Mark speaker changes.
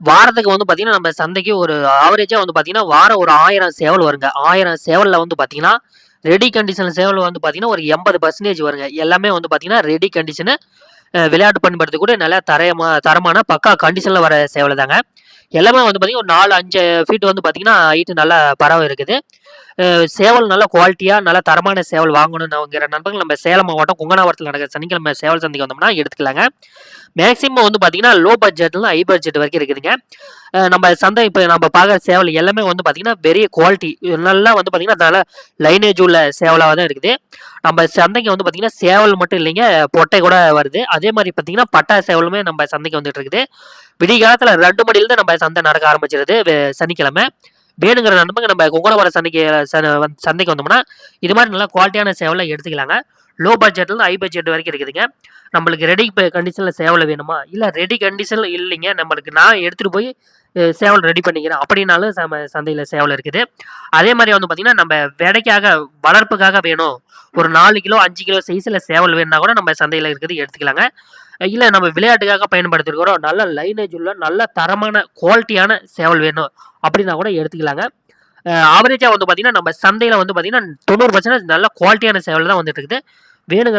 Speaker 1: வாரத்துக்கு வந்து பார்த்தீங்கன்னா, நம்ம சந்தைக்கு ஒரு ஆவரேஜாக வந்து பார்த்தீங்கன்னா, வாரம் ஒரு ஆயிரம் சேவல் வருங்க. ஆயிரம் சேவலில் வந்து பார்த்தீங்கன்னா, ரெடி கண்டிஷன் சேவல் வந்து பார்த்தீங்கன்னா, ஒரு 80% வருங்க. எல்லாமே வந்து பார்த்தீங்கன்னா, ரெடி கண்டிஷனு விளையாட்டு விளையாட்டு கூட நல்லா தரமா தரமான பக்கா கண்டிஷனில் வர சேவல் தாங்க. எல்லாமே வந்து பார்த்தீங்கன்னா, ஒரு 4, 5 ஃபீட் வந்து பார்த்தீங்கன்னா, ஹைட்டு நல்லா பறவை இருக்குது. சேவல் நல்ல குவாலிட்டியாக நல்ல தரமான சேவல் வாங்கணும்னுங்கிற நண்பர்கள் நம்ம சேலம் மாவட்டம் கொங்கனாவரத்தில நடக்கிற சனிக்கிழமை சேவல் சந்தைக்கு வந்தோம்னா எடுத்துக்கலாங்க. மேக்ஸிமம் வந்து பார்த்தீங்கன்னா, லோ பட்ஜெட்லாம் ஹை பட்ஜெட் வரைக்கும் இருக்குதுங்க. நம்ம சந்தை இப்போ நம்ம பார்க்குற சேவல் எல்லாமே வந்து பார்த்தீங்கன்னா, பெரிய குவாலிட்டி நல்லா வந்து பார்த்தீங்கன்னா, நல்ல லைனேஜ் உள்ள சேவலாக தான் இருக்குது. நம்ம சந்தைக்கு வந்து பார்த்தீங்கன்னா, சேவல் மட்டும் இல்லைங்க, பொட்டை கூட வருது. அதே மாதிரி பார்த்தீங்கன்னா, பட்டா சேவலுமே நம்ம சந்தைக்கு வந்துட்டு இருக்குது. விடிகாலத்தில 2 மணிலேருந்து நம்ம சந்தை நடக்க ஆரம்பிச்சிருது சனிக்கிழமை. வேணுங்கிற நண்பங்க நம்ம குங்குடவர சந்தைக்கு ச சந்தைக்கு வந்தோம்னா, இது மாதிரி நல்லா குவாலிட்டியான சேவல எடுத்துக்கலாங்க. லோ பட்ஜெட்லேருந்து ஹை பட்ஜெட் வரைக்கும் இருக்குதுங்க. நம்மளுக்கு ரெடி கண்டிஷனில் சேவலை வேணுமா? இல்லை ரெடி கண்டிஷனில் இல்லைங்க, நம்மளுக்கு நான் எடுத்துகிட்டு போய் சேவல் ரெடி பண்ணிக்கிறேன் அப்படின்னாலும் நம்ம சந்தையில் சேவல் இருக்குது. அதே மாதிரி வந்து பார்த்தீங்கன்னா, நம்ம வேடைக்காக வளர்ப்புக்காக வேணும். ஒரு நாலு கிலோ, அஞ்சு கிலோ சைஸில் சேவல் வேணும்னா கூட நம்ம சந்தையில் இருக்குது எடுத்துக்கலாங்க. இல்ல நம்ம விளையாட்டுக்காக பயன்படுத்திருக்கிறோம். நல்ல லைனேஜ் உள்ள நல்ல தரமான குவாலிட்டியான சேவல் வேணும் அப்படின்னா கூட எடுத்துக்கலாங்க. ஆவரேஜாக ஆவரேஜா வந்து பார்த்திங்கன்னா நம்ம சந்தையில வந்து பார்த்திங்கன்னா தொண்ணூறு பர்சன்டேஜ் நல்ல குவாலிட்டியான சேவல் தான் வந்துட்டு இருக்குது. வேணுங்கிற